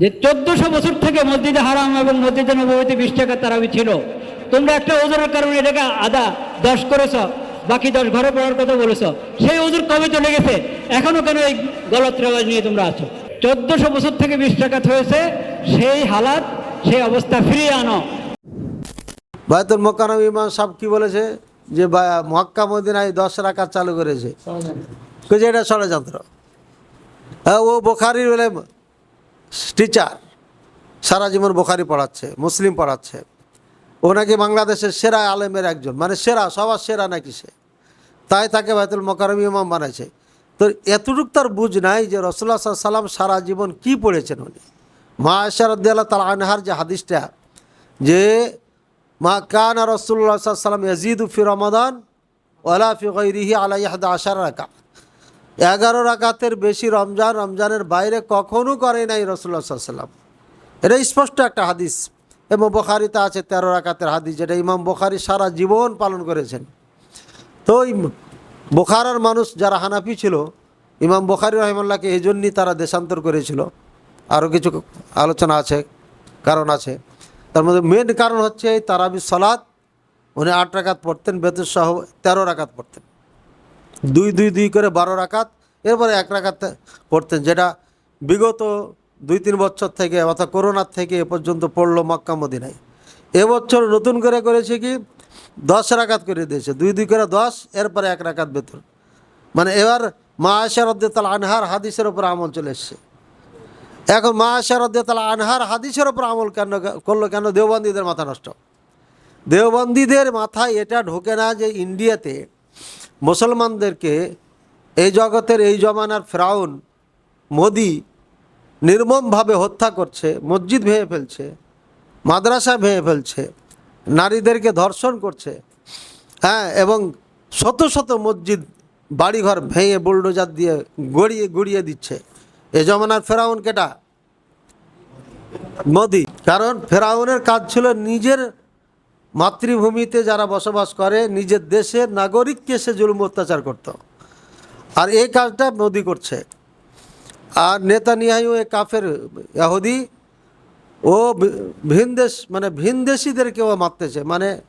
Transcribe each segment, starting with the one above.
যে চোদ্দশো বছর থেকে মসজিদে হারাম এবং মসজিদে নবীতে বিশ টাকা তারাবি ছিল। তোমরা একটা ওজনের কারণে এটাকে আদা দশ করেছ বাকি দশ ঘরে পড়ার কথা বলেছ। সেই ওজুর কবে চলে গেছে? এখনও কেন এই গলত রেওয়াজ নিয়ে তোমরা আছো? চোদ্দশো বছর থেকে বিশ টাকা হয়েছে সেই হালাত সেই অবস্থা ফিরিয়ে আনো। বায়তুল মোকারম ইমাম সাহেব কি বলেছে? যে বা- মক্কা মদিনায় দশ রাকাত চালু করেছে। এটা ষড়যন্ত্র। হ্যাঁ ও বোখারির বলে টিচার সারা জীবন বোখারি পড়াচ্ছে, মুসলিম পড়াচ্ছে। ও নাকি বাংলাদেশের সেরা আলেমের একজন মানে সেরা, সবার সেরা নাকি সে? তাই তাকে বায়তুল মোকারম ইমাম বানাইছে। তো এতটুক তার বুঝ নাই যে রসুল্লাহ সাল্লাম সারা জীবন কি পড়েছেন উনি। মা আশারদ্দাল্লাহ তাল আনহার যে হাদিসটা, যে মা কান রসুল্লাহ সাল্লাম ইয়াজিদু ফি রমাদান ওলা ফি আলাই আশার রাকা এগারো রাকাতের বেশি রমজান, রমজানের বাইরে কখনো করে নাই রসুল্লাহ সাল্লাম এটা স্পষ্ট একটা হাদিস। এবং বোখারিতে আছে তেরো রাকাতের হাদিস, যেটা ইমাম বোখারি সারা জীবন পালন করেছেন। তো ওই বোখারার মানুষ যারা হানাফি ছিল, ইমাম বোখারি রহমাল্লাহকে এই জন্যই তারা দেশান্তর করেছিল। আরও কিছু আলোচনা আছে, কারণ আছে। তার মধ্যে মেন কারণ হচ্ছে এই তারাবি সলাদ উনি আট রাকাত পড়তেন বেতুর সহ তেরো রাকাত পড়তেন। দুই দুই দুই করে বারো রাকাত, এরপরে এক রাকাত পড়তেন, যেটা বিগত দুই, তিন বছর থেকে, অর্থাৎ করোনার থেকে এ পর্যন্ত পড়ল মক্কা, মদিনায়। এবছর নতুন করে করেছে কি? দশ রাকাত করে দিয়েছে, দুই দুই করে দশ, এরপরে এক রাকাত বেতন। মানে এবার মা আশার তাল আনহার হাদিসের ওপর আমল চলে এসছে। এখন মা আশার তাল আনহার হাদিসের ওপর আমল কেন করল কেন? দেওবন্দীদের মাথা নষ্ট। দেওবন্দীদের মাথায় এটা ঢোকে না যে ইন্ডিয়াতে মুসলমানদেরকে এই জগতের এই জমানার ফ্রাউন মোদি নির্মমভাবে হত্যা করছে, মসজিদ ভেঙে ফেলছে, মাদ্রাসা ভেঙে ফেলছে, নারীদেরকে ধর্ষণ করছে হ্যাঁ এবং শত শত মসজিদ, বাড়িঘর ভেঙে বুলডোজার দিয়ে গড়িয়ে গুড়িয়ে দিচ্ছে। এ জমানার ফেরাউন কেটা? মোদি। কারণ ফেরাউনের কাজ ছিল নিজের মাতৃভূমিতে যারা বসবাস করে, নিজের দেশের নাগরিককে সে জুলুম অত্যাচার করত। আর এই কাজটা মোদি করছে। আর নেতা নিহাইও এ কাফের ইহুদি ও ভি- ভিন দেশ মানে ভিন দেশিদেরকে ও মারতেছে। মানে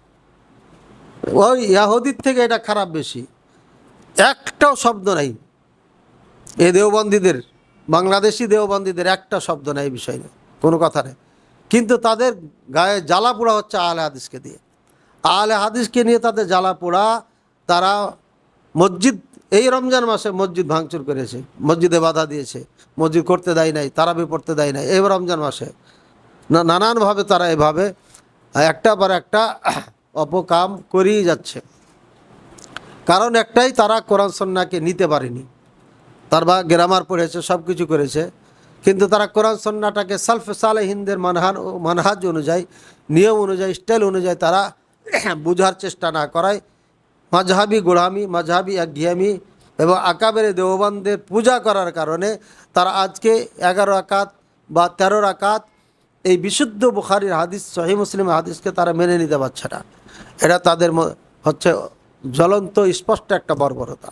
ওই ইয়াহুদির থেকে এটা খারাপ বেশি। একটাও শব্দ নাই। এ দেওবন্দীদের, বাংলাদেশি দেওবন্দীদের একটা শব্দ নাই এই বিষয়। কোনো কথা নেই। কিন্তু তাদের গায়ে জ্বালা পোড়া হচ্ছে আহলে হাদিসকে দিয়ে। আহলে হাদিসকে নিয়ে তাদের জ্বালা পোড়া, তারা মসজিদ, এই রমজান মাসে মসজিদ ভাঙচুর করেছে, মসজিদে বাধা দিয়েছে, মসজিদ করতে দেয় নাই, তারাবি পড়তে দেয় নাই, এই রমজান মাসে। না, নানানভাবে তারা এভাবে, একটা পর একটা অপকাম করেই যাচ্ছে। কারণ একটাই তারা কোরআন, সন্নাকে নিতে পারেনি। তার বা গ্রামার পড়েছে সব কিছু করেছে। কিন্তু তারা কোরআন সন্নাটাকে সালফ সালেহিনদের মানহান মানহাজ অনুযায়ী, নিয়ম অনুযায়ী স্টাইল অনুযায়ী তারা বুঝার চেষ্টা না করায়। মাঝহাবি গোড়ামি মাঝহাবি একঘিয়ামি এবং আকাবেরে দেওবানদের পূজা করার কারণে তারা আজকে এগারো আকাত বা তেরো আকাত এই বিশুদ্ধ বুখারির হাদিস সহি মুসলিম হাদিসকে তারা মেনে নিতে পারছে না। এটা তাদের হচ্ছে জ্বলন্ত, স্পষ্ট একটা বর্বরতা।